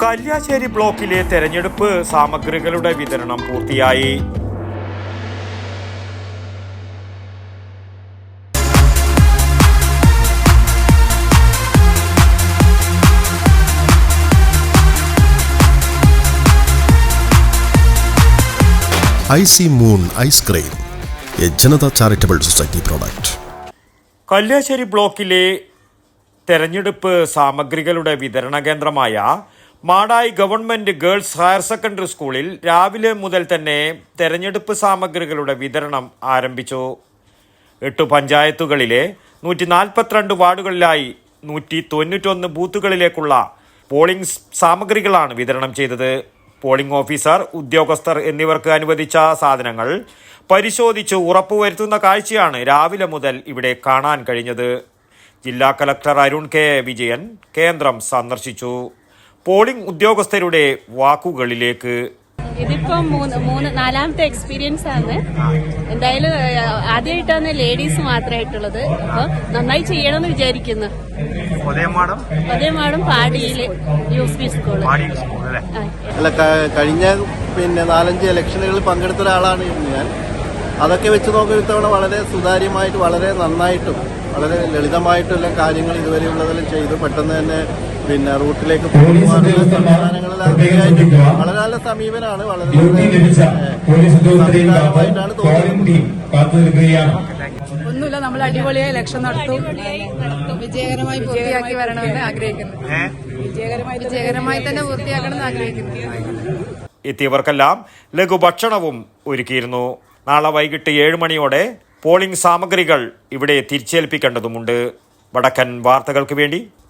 കല്യാശ്ശേരി ബ്ലോക്കിലെ തെരഞ്ഞെടുപ്പ് സാമഗ്രികളുടെ വിതരണം പൂർത്തിയായി. Icy moon ice cream a Janata charitable society product. Kalliasseri ബ്ലോക്കിലെ തെരഞ്ഞെടുപ്പ് സാമഗ്രികളുടെ വിതരണ കേന്ദ്രമായ Madayi government girls higher secondary സ്കൂളിൽ രാവിലെ മുതൽ തന്നെ തെരഞ്ഞെടുപ്പ് സാമഗ്രികളുടെ വിതരണം ആരംഭിച്ചു. എട്ട് പഞ്ചായത്തുകളിലെ നൂറ്റി നാൽപ്പത്തിരണ്ട് വാർഡുകളിലായി നൂറ്റി തൊണ്ണൂറ്റൊന്ന് ബൂത്തുകളിലേക്കുള്ള പോളിംഗ് സാമഗ്രികളാണ് വിതരണം ചെയ്തത്. പോളിംഗ് ഓഫീസർ ഉദ്യോഗസ്ഥർ എന്നിവർക്ക് അനുവദിച്ച സാധനങ്ങൾ പരിശോധിച്ച് ഉറപ്പുവരുത്തുന്ന കാഴ്ചയാണ് രാവിലെ മുതൽ ഇവിടെ കാണാൻ കഴിഞ്ഞത്. ജില്ലാ കലക്ടർ അരുൺ കെ വിജയൻ കേന്ദ്രം സന്ദർശിച്ചു. പോളിംഗ് ഉദ്യോഗസ്ഥരുടെ വാക്കുകളിലേക്ക് ഇതിപ്പം മൂന്ന് മൂന്ന് നാലാമത്തെ എക്സ്പീരിയൻസ് ആണ്. എന്തായാലും ആദ്യമായിട്ടാണ് ലേഡീസ് മാത്രമായിട്ടുള്ളത്. അപ്പൊ നന്നായി ചെയ്യണമെന്ന് വിചാരിക്കുന്നു. ഉദയമാടം? പാടിയിൽ യു പി സ്കൂൾ. ആ. അല്ല കഴിഞ്ഞ പിന്നെ നാലഞ്ച് ഇലക്ഷനുകളിൽ പങ്കെടുത്ത ഒരാളാണ് ഞാൻ. അതൊക്കെ വെച്ച് ഇത്തവണ വളരെ സുതാര്യമായിട്ട് വളരെ നന്നായിട്ടും വളരെ ലളിതമായിട്ടുള്ള കാര്യങ്ങൾ ഇതുവരെയുള്ളതെല്ലാം ചെയ്തു. പെട്ടെന്ന് തന്നെ പിന്നെ റൂട്ടിലേക്ക് ശരിയായിട്ട് വളരെ നല്ല സമീപനാണ് വളരെ സംവിധാനമായിട്ടാണ് പോളിംഗ് തോന്നുന്നത് ഒന്നുമില്ല നമ്മൾ അടിപൊളിയായി ഇലക്ഷൻ നടത്തും. വിജയകരമായി പൂർത്തിയാക്കി വരണമെന്ന് ആഗ്രഹിക്കുന്നു. വിജയകരമായി വിജയകരമായി തന്നെ പൂർത്തിയാക്കണമെന്ന് ആഗ്രഹിക്കുന്നു. എത്തിയവർക്കെല്ലാം ലഘുഭക്ഷണവും ഒരുക്കിയിരുന്നു. നാളെ വൈകിട്ട് ഏഴ് മണിയോടെ പോളിംഗ് സാമഗ്രികൾ ഇവിടെ തിരിച്ചേൽപ്പിക്കേണ്ടതുമുണ്ട്. വടക്കൻ വാർത്തകൾക്ക് വേണ്ടി